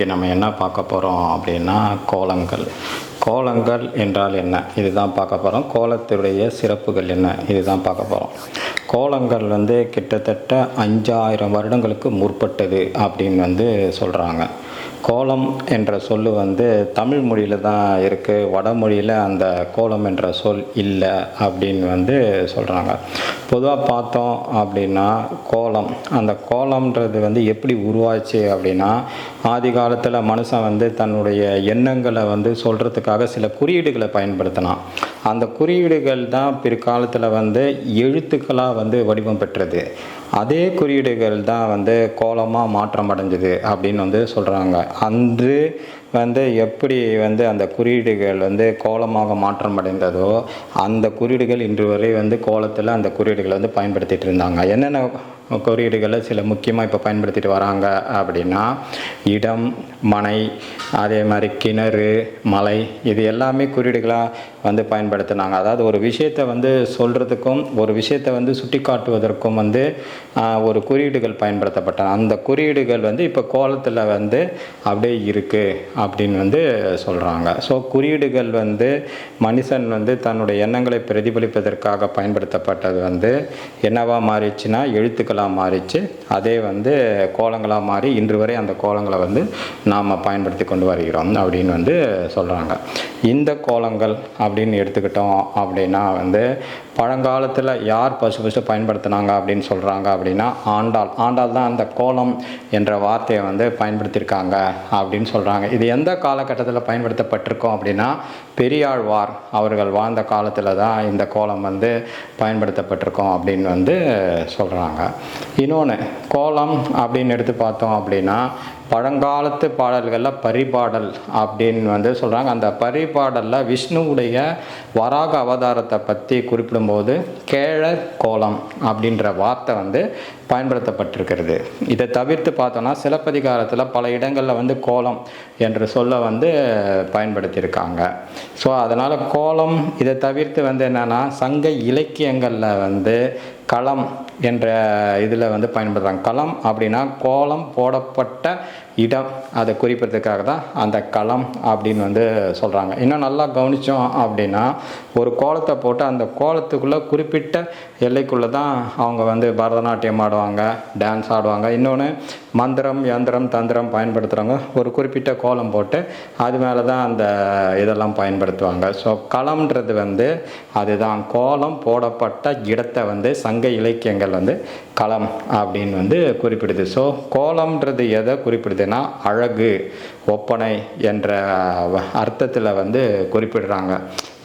இன்றைக்கி நம்ம என்ன பார்க்க போகிறோம் அப்படின்னா கோலங்கள். கோலங்கள் என்றால் என்ன? இதுதான் பார்க்க போகிறோம் கோலத்துடைய சிறப்புகள் என்ன? இதுதான் பார்க்க போகிறோம் கோலங்கள் வந்து கிட்டத்தட்ட அஞ்சாயிரம் வருடங்களுக்கு முற்பட்டது அப்படின்னு வந்து சொல்கிறாங்க கோலம் என்ற சொல் வந்து தமிழ் மொழியில் தான் இருக்குது வடமொழியில் அந்த கோலம் என்ற சொல் இல்லை அப்படின்னு வந்து சொல்கிறாங்க பொதுவாக பார்த்தோம் அப்படின்னா கோலம். அந்த கோலம்ன்றது வந்து எப்படி உருவாச்சு அப்படின்னா ஆதி காலத்தில் மனுஷன் வந்து தன்னுடைய எண்ணங்களை வந்து சொல்கிறதுக்காக சில குறியீடுகளை பயன்படுத்தினான். அந்த குறியீடுகள் தான் பிற்காலத்தில் வந்து எழுத்துக்களாக வந்து வடிவம் பெற்றது. அதே குறியீடுகள் தான் வந்து கோலமாக மாற்றம் அடைஞ்சுது அப்படின்னு வந்து சொல்கிறாங்க அன்று வந்து எப்படி வந்து அந்த குறியீடுகள் வந்து கோலமாக மாற்றம் அடைந்ததோ அந்த குறியீடுகள் இன்று வரை வந்து கோலத்தில் அந்த குறியீடுகளை வந்து பயன்படுத்திகிட்டு இருந்தாங்க. என்னென்ன குறியீடுகளை சில முக்கியமாக இப்போ பயன்படுத்திட்டு வராங்க அப்படின்னா இடம் மனை அதே மாதிரி கிணறு மலை இது எல்லாமே குறியீடுகளாக வந்து பயன்படுத்தினாங்க. அதாவது ஒரு விஷயத்தை வந்து சொல்கிறதுக்கும் ஒரு விஷயத்தை வந்து சுட்டி காட்டுவதற்கும் வந்து ஒரு குறியீடுகள் பயன்படுத்தப்பட்டன அந்த குறியீடுகள் வந்து இப்போ கோலத்தில் வந்து அப்படியே இருக்குது அப்படின்னு வந்து சொல்கிறாங்க ஸோ குறியீடுகள் வந்து மனுஷன் வந்து தன்னுடைய எண்ணங்களை பிரதிபலிப்பதற்காக பயன்படுத்தப்பட்டது வந்து என்னவா மாறிச்சுன்னா எழுத்துக்களாக மாறிச்சு. அதே வந்து கோலங்களாக மாறி இன்று வரை அந்த கோலங்களை வந்து நாம் பயன்படுத்தி கொண்டு வருகிறோம் அப்படின்னு வந்து சொல்கிறாங்க இந்த கோலங்கள் அப்படின்னு எடுத்துக்கிட்டோம் அப்படின்னா வந்து பழங்காலத்தில் யார் பசு பசு பயன்படுத்தினாங்க அப்படின்னு சொல்கிறாங்க அப்படின்னா ஆண்டாள். ஆண்டாள் தான் அந்த கோலம் என்ற வார்த்தையை வந்து பயன்படுத்தியிருக்காங்க அப்படின்னு சொல்கிறாங்க இது எந்த காலகட்டத்தில் பயன்படுத்தப்பட்டிருக்கோம் அப்படின்னா பெரியாழ்வார் அவர்கள் வாழ்ந்த காலத்தில் தான் இந்த கோலம் வந்து பயன்படுத்தப்பட்டிருக்கோம் அப்படின்னு வந்து சொல்கிறாங்க இன்னொன்று கோலம் அப்படின்னு எடுத்து பார்த்தோம் அப்படின்னா பழங்காலத்து பாடல்களில் பரிபாடல் அப்படின்னு வந்து சொல்கிறாங்க அந்த பரிபாடலில் விஷ்ணுவுடைய வராக அவதாரத்தை பற்றி குறிப்பிடும்போது கேழ கோலம் அப்படின்ற வார்த்தை வந்து பயன்படுத்தப்பட்டிருக்கிறது. இதை தவிர்த்து பார்த்தோன்னா சிலப்பதிகாரத்தில் பல இடங்களில் வந்து கோலம் என்ற சொல்லை வந்து பயன்படுத்தியிருக்காங்க. ஸோ அதனால் கோலம் இதை தவிர்த்து வந்து என்னென்னா சங்க இலக்கியங்களில் வந்து களம் என்ற இதில் வந்து பயன்படுத்துகிறாங்க களம் அப்படின்னா கோலம் போடப்பட்ட இடம் அதை குறிப்பிடுறதுக்காக தான் அந்த களம் அப்படின்னு வந்து சொல்கிறாங்க இன்னும் நல்லா கவனித்தோம் அப்படின்னா ஒரு கோலத்தை போட்டு அந்த கோலத்துக்குள்ளே குறிப்பிட்ட எல்லைக்குள்ளே தான் அவங்க வந்து பரதநாட்டியம் ஆடுவாங்க டான்ஸ் ஆடுவாங்க. இன்னொன்று மந்திரம் யந்திரம் தந்திரம் பயன்படுத்துகிறவங்க ஒரு குறிப்பிட்ட கோலம் போட்டு அது மேலே தான் அந்த இதெல்லாம் பயன்படுத்துவாங்க. ஸோ களம்ன்றது வந்து அதுதான். கோலம் போடப்பட்ட இடத்தை வந்து சங்க இலக்கியங்கள் வந்து களம் அப்படின்னு வந்து குறிப்பிடுது. ஸோ கோலம்ன்றது எதை குறிப்பிடுதுன்னா அழகு ஒப்பனை என்ற அர்த்தத்தில் வந்து குறிப்பிடுறாங்க.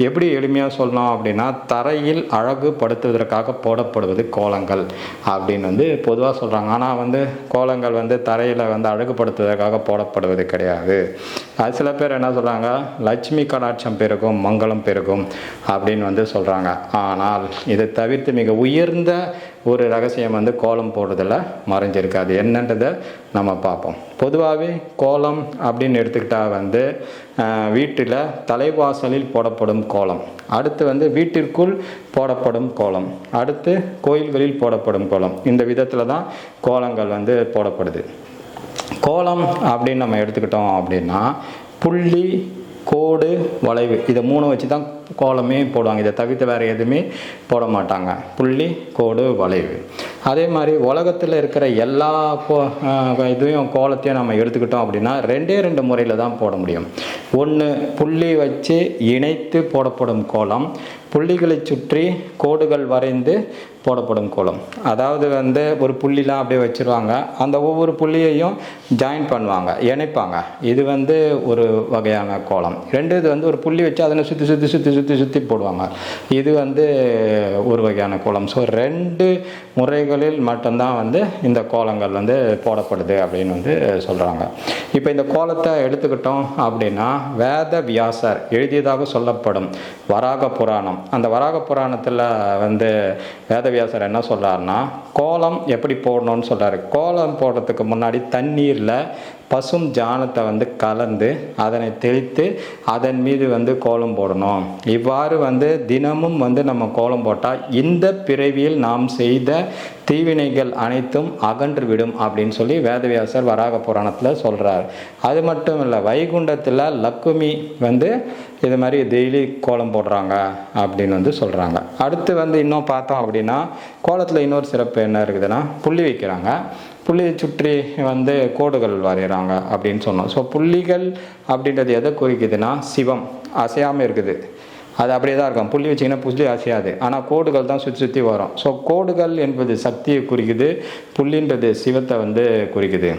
எப்படி எளிமையாக சொல்லணும் அப்படின்னா தரையில் அழகுபடுத்துவதற்காக போடப்படுவது கோலங்கள் அப்படின்னு வந்து பொதுவாக சொல்கிறாங்க ஆனால் வந்து கோலங்கள் வந்து தரையில் வந்து அழகுபடுத்துவதற்காக போடப்படுவது கிடையாது. அது சில பேர் என்ன சொல்கிறாங்க லட்சுமி கடாட்சம் பெருகும் மங்களம் பெருகும் அப்படின்னு வந்து சொல்கிறாங்க ஆனால் இதை தவிர்த்து மிக உயர்ந்த ஒரு ரகசியம் வந்து கோலம் போடுறதில் மறைஞ்சிருக்கு. அது என்னன்றதை நம்ம பார்ப்போம். பொதுவாகவே கோலம் அப்படின்னு எடுத்துக்கிட்டால் வந்து வீட்டில் தலைவாசலில் போடப்படும் கோலம். அடுத்து வந்து வீட்டிற்குள் போடப்படும் கோலம். அடுத்து கோயில்களில் போடப்படும் கோலம். இந்த விதத்தில் தான் கோலங்கள் வந்து போடப்படுது. கோலம் அப்படின்னு நம்ம எடுத்துக்கிட்டோம் அப்படின்னா புள்ளி கோடு வளைவு. இதை மூணு வச்சு தான் கோலமே போடுவாங்க. இதை தவிர்த்து வேறு எதுவுமே போட மாட்டாங்க. புள்ளி கோடு வளைவு. அதே மாதிரி உலகத்தில் இருக்கிற எல்லா கோ இதையும் கோலத்தையும் நம்ம எடுத்துக்கிட்டோம் அப்படின்னா ரெண்டே ரெண்டு முறையில் தான் போட முடியும். ஒன்று புள்ளி வச்சு இணைத்து போடப்படும் கோலம். புள்ளிகளை சுற்றி கோடுகள் வரைந்து போடப்படும் கோலம். அதாவது வந்து ஒரு புள்ளிலாம் அப்படியே வச்சுருவாங்க. அந்த ஒவ்வொரு புள்ளியையும் ஜாயின் பண்ணுவாங்க இணைப்பாங்க. இது வந்து ஒரு வகையான கோலம். ரெண்டு இது வந்து ஒரு புள்ளி வச்சு அதனை சுற்றி சுற்றி சுற்றி சுற்றி சுற்றி போடுவாங்க. இது வந்து ஒரு வகையான கோலம். ஸோ ரெண்டு முறைகளில் மட்டும்தான் வந்து இந்த கோலங்கள் வந்து போடப்படுது அப்படின்னு வந்து சொல்கிறாங்க இப்போ இந்த கோலத்தை எடுத்துக்கிட்டோம் அப்படின்னா வேத வியாசர் எழுதியதாக சொல்லப்படும் வராக புராணம் அந்த வராக புராணத்தில் வந்து வேத வேதவியாசர் என்ன சொல்கிறாருன்னா கோலம் எப்படி போடணும்னு சொல்கிறாரு கோலம் போடுறதுக்கு முன்னாடி தண்ணீரில் பசும் ஜானத்தை வந்து கலந்து அதனை தெளித்து அதன் மீது வந்து கோலம் போடணும். இவ்வாறு வந்து தினமும் வந்து நம்ம கோலம் போட்டால் இந்த பிறவியில் நாம் செய்த தீவினைகள் அனைத்தும் அகன்று விடும் அப்படின்னு சொல்லி வேதவியாசர் வராக புராணத்தில் சொல்கிறார் அது மட்டும் இல்லை வைகுண்டத்தில் லக்குமி வந்து இது மாதிரி டெய்லி கோலம் போடுறாங்க அப்படின்னு வந்து சொல்கிறாங்க அடுத்து வந்து இன்னும் பார்த்தோம் அப்படின்னா கோலத்தில் இன்னொரு சிறப்பு என்ன இருக்குதுன்னா புள்ளி வைக்கிறாங்க. புள்ளியை சுற்றி வந்து கோடுகள் வரைகிறாங்க அப்படின்னு சொன்னோம். ஸோ புள்ளிகள் அப்படின்றது எதை குறிக்குதுன்னா சிவம் அசையாமல் இருக்குது. அது அப்படியே தான் இருக்கும். புள்ளி வச்சிங்கன்னா புள்ளி அசையாது. ஆனால் கோடுகள் தான் சுற்றி சுற்றி வரும். ஸோ கோடுகள் என்பது சக்தியை குறிக்குது புள்ளின்றது சிவத்தை வந்து குறிக்குது.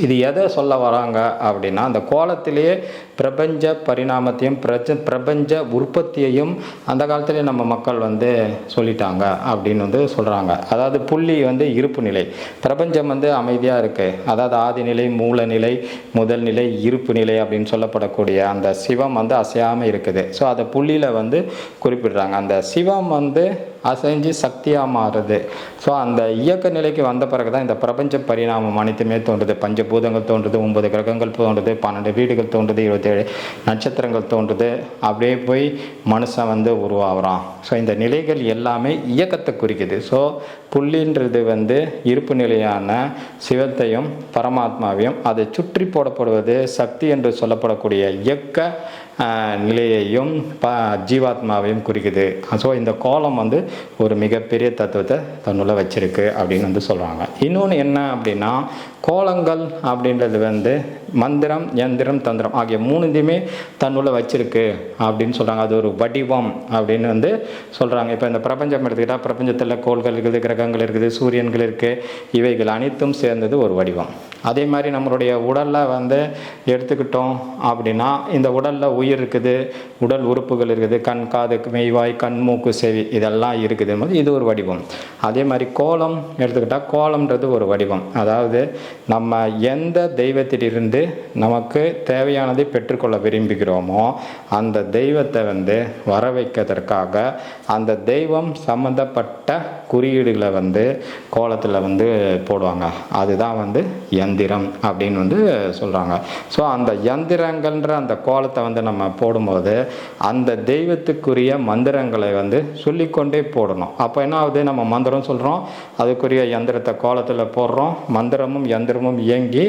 இது எதை சொல்ல வராங்க அப்படின்னா அந்த கோலத்திலேயே பிரபஞ்ச பரிணாமத்தையும் பிரஜ பிரபஞ்ச உற்பத்தியையும் அந்த காலத்திலே நம்ம மக்கள் வந்து சொல்லிட்டாங்க அப்படின்னு வந்து சொல்கிறாங்க அதாவது புள்ளி வந்து இருப்பு நிலை. பிரபஞ்சம் வந்து அமைதியாக இருக்குது அதாவது ஆதிநிலை மூலநிலை முதல் நிலை இருப்பு நிலை அப்படின்னு சொல்லப்படக்கூடிய அந்த சிவம் வந்து அசையாமல் இருக்குது. ஸோ அதை புள்ளியில் வந்து குறிப்பிடுறாங்க. அந்த சிவம் வந்து அசைஞ்சு சக்தியாக மாறுது. ஸோ அந்த இயக்க நிலைக்கு வந்த பிறகு தான் இந்த பிரபஞ்ச பரிணாமம் அனைத்துமே தோன்றுது. பஞ்சபூதங்கள் தோன்றுது ஒன்பது கிரகங்கள் தோன்றுது பன்னெண்டு வீடுகள் தோன்றுது இருபத்தேழு நட்சத்திரங்கள் தோன்றுது. அப்படியே போய் மனுஷன் வந்து உருவாகிறான். ஸோ இந்த நிலைகள் எல்லாமே இயக்கத்தை குறிக்குது. ஸோ புள்ளின்றது வந்து இருப்பு நிலையான சிவத்தையும் பரமாத்மாவையும் அதை சுற்றி போடப்படுவது சக்தி என்று சொல்லப்படக்கூடிய இயக்க நிலையையும் ப ஜீவாத்மாவையும் குறிக்குது. ஸோ இந்த கோலம் வந்து ஒரு மிகப்பெரிய தத்துவத்தை தன்னுள்ள வச்சிருக்கு அப்படின்னு வந்து சொல்கிறாங்க இன்னொன்று என்ன அப்படின்னா கோலங்கள் அப்படின்றது வந்து மந்திரம் யந்திரம் தந்திரம் ஆகிய மூணுத்தையுமே தன்னுள்ள வச்சிருக்கு அப்படின்னு சொல்கிறாங்க அது ஒரு வடிவம் அப்படின்னு வந்து சொல்கிறாங்க இப்போ இந்த பிரபஞ்சம் எடுத்துக்கிட்டால் பிரபஞ்சத்தில் கோள்கள் இருக்குது கிரகங்கள் இருக்குது சூரியன்கள் இருக்குது இவைகள் அனைத்தும் சேர்ந்தது ஒரு வடிவம். அதே மாதிரி நம்மளுடைய உடலில் வந்து எடுத்துக்கிட்டோம் அப்படின்னா இந்த உடலில் உயிர் இருக்குது உடல் உறுப்புகள் இருக்குது கண் காது மெய்வாய் கண் மூக்கு செவி இதெல்லாம் இருக்குது போது இது ஒரு வடிவம். அதே மாதிரி கோலம் எடுத்துக்கிட்டால் கோலம்ன்றது ஒரு வடிவம். அதாவது நம்ம எந்த தெய்வத்திலிருந்து நமக்கு தேவையானதை பெற்றுக்கொள்ள விரும்புகிறோமோ அந்த தெய்வத்தை வந்து வர வைக்கிறதற்காக அந்த தெய்வம் சம்மந்தப்பட்ட குறியீடுகளை வந்து கோலத்தில் வந்து போடுவாங்க. அதுதான் வந்து யந்திரம் அப்படின்னு வந்து சொல்கிறாங்க ஸோ அந்த யந்திரங்கள்ன்ற அந்த கோலத்தை வந்து நம்ம போடும்போது அந்த தெய்வத்துக்குரிய மந்திரங்களை வந்து சொல்லிக்கொண்டே போடணும். அப்போ என்ன ஆகுது? நம்ம மந்திரம் சொல்கிறோம் அதுக்குரிய யந்திரத்தை கோலத்தில் போடுறோம். மந்திரமும் யந்திரமும் இயங்கி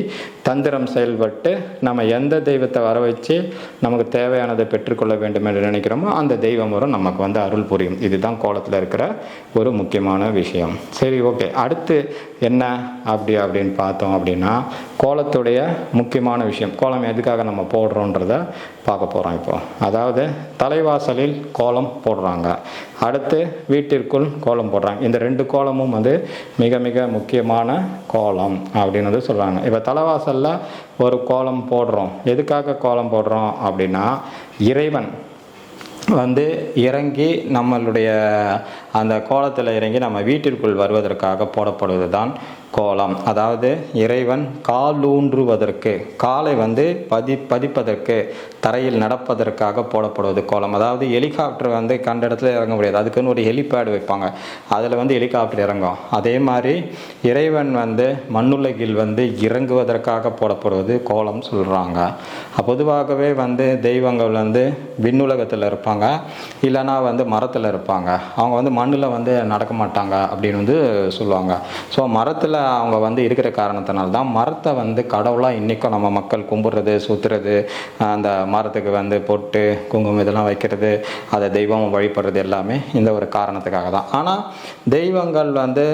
தந்திரம் செயல்பட்டு நம்ம எந்த தெய்வத்தை வர வச்சு நமக்கு தேவையானதை பெற்றுக்கொள்ள வேண்டும் என்று நினைக்கிறோமோ அந்த தெய்வம் வரும் நமக்கு வந்து அருள் புரியும். இதுதான் கோலத்தில் இருக்கிற ஒரு முக்கியமான விஷயம். சரி ஓகே அடுத்து என்ன அப்படி அப்படின்னு பார்த்தோம் அப்படின்னு கோலத்துடைய முக்கியமான விஷயம். கோலம் எதுக்காக நம்ம போடுறோன்றத பார்க்க போகிறோம் இப்போ. அதாவது தலைவாசலில் கோலம் போடுறாங்க. அடுத்து வீட்டிற்குள் கோலம் போடுறாங்க. இந்த ரெண்டு கோலமும் வந்து மிக மிக முக்கியமான கோலம் அப்படின்னு வந்து சொல்கிறாங்க இப்போ தலைவாசலில் ஒரு கோலம் போடுறோம். எதுக்காக கோலம் போடுறோம் அப்படின்னா இறைவன் வந்து இறங்கி நம்மளுடைய அந்த கோலத்தில் இறங்கி நம்ம வீட்டிற்குள் வருவதற்காக போடப்படுவது தான் கோலம். அதாவது இறைவன் காலூன்றுவதற்கு காலை வந்து பதி பதிப்பதற்கு தரையில் நடப்பதற்காக போடப்படுவது கோலம். அதாவது ஹெலிகாப்டர் வந்து கண்ட இடத்துல இறங்க முடியாது. அதுக்குன்னு ஒரு ஹெலிபேட் வைப்பாங்க. அதில் வந்து ஹெலிகாப்டர் இறங்கும். அதே மாதிரி இறைவன் வந்து மண்ணுலகில் வந்து இறங்குவதற்காக போடப்படுவது கோலம் சொல்கிறாங்க பொதுவாகவே வந்து தெய்வங்கள் வந்து விண்ணுலகத்தில் இருப்பாங்க. இல்லைன்னா வந்து மரத்தில் இருப்பாங்க. அவங்க வந்து மண்ணில் வந்து நடக்க மாட்டாங்க அப்படின்னு வந்து சொல்லுவாங்க. ஸோ மரத்தில் அவங்க வந்து இருக்கிற காரணத்தினால்தான் மரத்தை வந்து கடவுளாக இன்றைக்கும் நம்ம மக்கள் கும்பிட்றது சுற்றுறது அந்த மரத்துக்கு வந்து பொட்டு குங்குமம் இதெல்லாம் வைக்கிறது அதை தெய்வம் வழிபடுறது எல்லாமே இந்த ஒரு காரணத்துக்காக தான். ஆனால் தெய்வங்கள் வந்து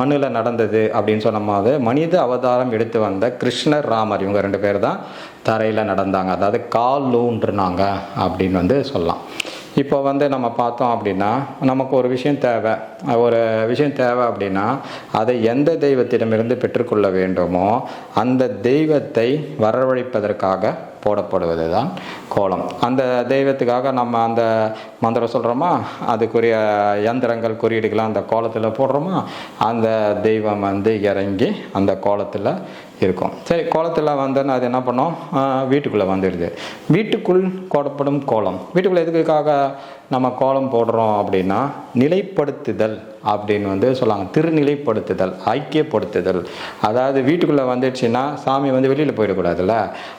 மண்ணில் நடந்தது அப்படின்னு சொல்லும்போது மனித அவதாரம் எடுத்து வந்த கிருஷ்ணர் ராமர் இவங்க ரெண்டு பேர் தான் தரையில் நடந்தாங்க. அதாவது கால் ஊன்றுனாங்க அப்படின்னு வந்து சொல்லலாம். இப்போ வந்து நம்ம பார்த்தோம் அப்படின்னா நமக்கு ஒரு விஷயம் தேவை. ஒரு விஷயம் தேவை அப்படின்னா அதை எந்த தெய்வத்திடமிருந்து பெற்றுக்கொள்ள வேண்டுமோ அந்த தெய்வத்தை வரவழைப்பதற்காக போடப்படுவது தான் கோலம். அந்த தெய்வத்துக்காக நம்ம அந்த மந்திரம் சொல்கிறோமா அதுக்குரிய யந்திரங்கள் குறியீடுகளை அந்த கோலத்தில் போடுறோமா? அந்த தெய்வம் வந்து இறங்கி அந்த கோலத்தில் இருக்கும். சரி கோலத்தில் வந்து அது என்ன பண்ணோம்? வீட்டுக்குள்ளே வந்துடுது வீட்டுக்குள் போடப்படும் கோலம். வீட்டுக்குள்ளே எதுக்காக நம்ம கோலம் போடுறோம் அப்படின்னா நிலைப்படுத்துதல். அப்படின்னு வந்து சொல்லுவாங்க திருநிலைப்படுத்துதல் ஐக்கியப்படுத்துதல். அதாவது வீட்டுக்குள்ளே வந்துடுச்சுன்னா சாமி வந்து வெளியில் போயிடக்கூடாதுல்ல?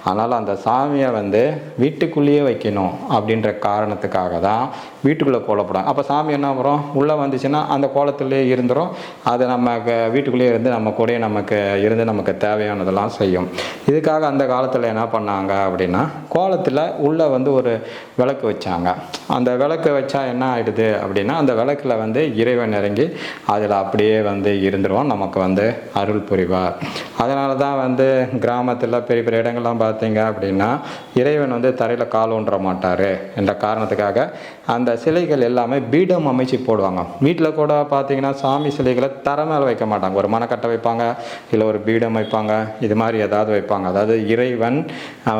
அதனால் அந்த சாமியை வந்து வீட்டுக்குள்ளேயே வைக்கணும் அப்படின்ற காரணத்துக்காக தான் வீட்டுக்குள்ளே கோலப்படும். அப்போ சாமி என்ன வரும்? உள்ளே வந்துச்சுன்னா அந்த கோலத்துலேயே இருந்துடும் அது நமக்கு வீட்டுக்குள்ளேயே இருந்து நம்ம கூடயே நமக்கு இருந்து நமக்கு தேவையானதெல்லாம் செய்யும். இதுக்காக அந்த காலத்தில் என்ன பண்ணாங்க அப்படின்னா கோலத்தில் உள்ளே வந்து ஒரு விளக்கு வச்சாங்க. அந்த விளக்கு வச்சா என்ன ஆகிடுது அப்படின்னா அந்த விளக்கில் வந்து இறைவன் இறங்கி அதில் அப்படியே வந்து இருந்துருவோம் நமக்கு வந்து அருள் புரிவார். அதனால தான் வந்து கிராமத்தில் பெரிய பெரிய இடங்கள்லாம் பார்த்தீங்க அப்படின்னா இறைவன் வந்து தரையில் கால் ஊன்ற மாட்டார் என்ற காரணத்துக்காக அந்த சிலைகள் எல்லாமே பீடம் அமைச்சு போடுவாங்க. வீட்டில் கூட பார்த்தீங்கன்னா சாமி சிலைகளை தர மேலே வைக்க மாட்டாங்க. ஒரு மனக்கட்டை வைப்பாங்க இல்லை ஒரு பீடம் வைப்பாங்க இது மாதிரி ஏதாவது வைப்பாங்க. அதாவது இறைவன்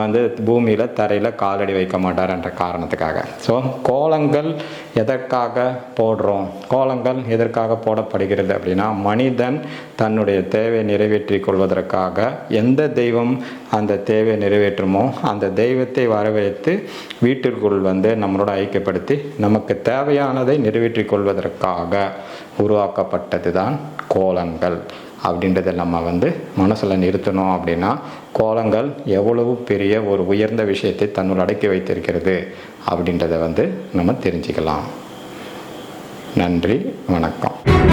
வந்து பூமியில் தரையில் காலடி வைக்க மாட்டார் என்ற காரணத்துக்காக. ஸோ கோலங்கள் எதற்காக போடுறோம்? கோலங்கள் எதற்காக போடப்படுகிறது அப்படின்னா மனிதன் தன்னுடைய தேவை நிறைவேற்றி கொள்வதற்காக எந்த தெய்வம் அந்த தேவை நிறைவேற்றுமோ அந்த தெய்வத்தை வரவேற்று வீட்டிற்குள் வந்து நம்மளோட ஐக்கியப்படுத்தி நமக்கு தேவையானதை நிறைவேற்றி கொள்வதற்காக உருவாக்கப்பட்டது தான் கோலங்கள். அப்படின்றத நம்ம வந்து மனசில் நிறுத்தணும் அப்படின்னா கோலங்கள் எவ்வளவு பெரிய ஒரு உயர்ந்த விஷயத்தை தன்னுள் அடக்கி வைத்திருக்கிறது அப்படின்றத வந்து நம்ம தெரிஞ்சுக்கலாம். நன்றி வணக்கம்.